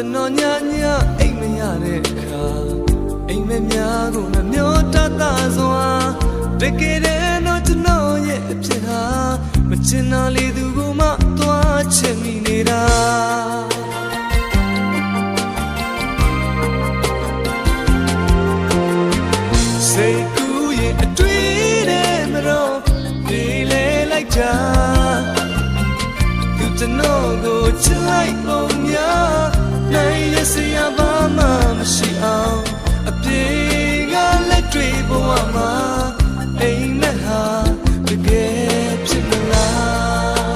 ကျွန်တော်ညညအိမ်မရတဲ့အခါအိမ်မများကိုနှမျောတတ်တာစွာတကယ်တည်းတော့ကျွန်တော်ရဲ့အဖြစ်ဟာမချင်တာလေသူကမှသွားချင်မိနေတာစိတ်ကူးရဲ့အတွေ့တဲ့မတော်ဒီလေလိုက်တာသူကျွန်တော်ကိုချစ်လိုက်ပုံများ နိုင်ရစရာဘာမှမရှိအောင်အပြေကလက်တွေဘဝမှာအိမ်မက်ဟာတကယ်ဖြစ်မလား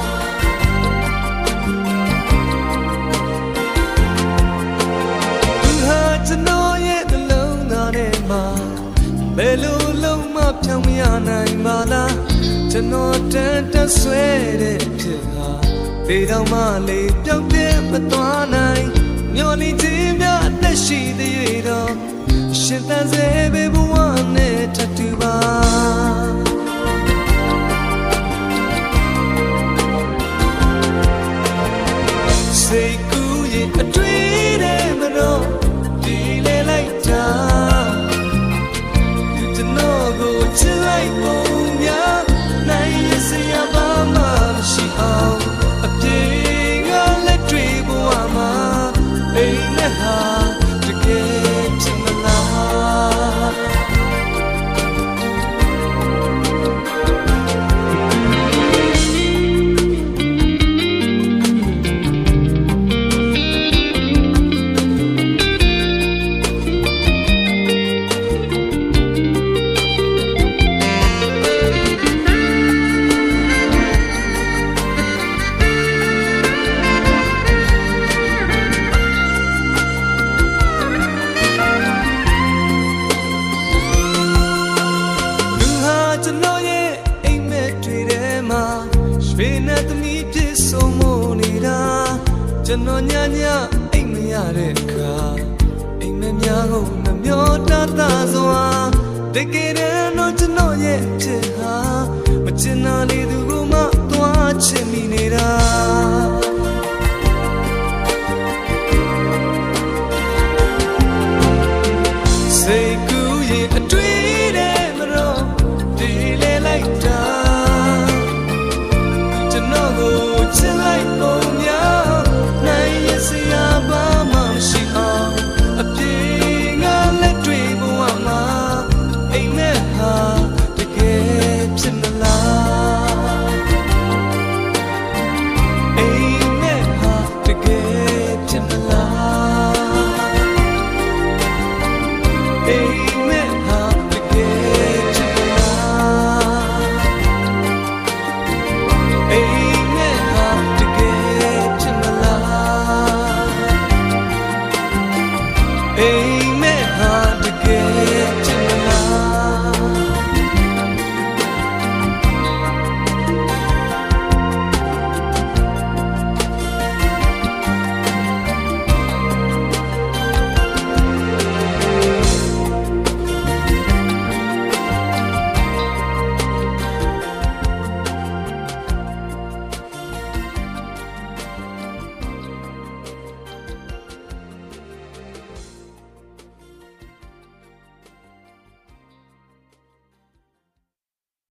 သူဟာကျွန်တော်ရဲ့နှလုံးသားထဲမှာဘယ်လိုလုံးမဖြောင်းမရနိုင်ပါလားကျွန်တော်တန်တဆွဲတဲ့ဖြစ်ဟာဒီတော့မှလေးပြောင်းပြဲမသွားနိုင် မျောလင်းခြင်းများအသက်ရှိသေးရတော့ရှင်သန်စေဘေဘဝနဲ့ ကျွန်တော်ညညအိတ်မရတဲ့အခါအိမ်မများကိုမမျောတတ်သာစွာတကယ်တော့ကျွန်တော်ရဲ့ချစ်ဟာမချင်နာလေသူကိုမှသွားချင်မိနေတာ谁故意对？day.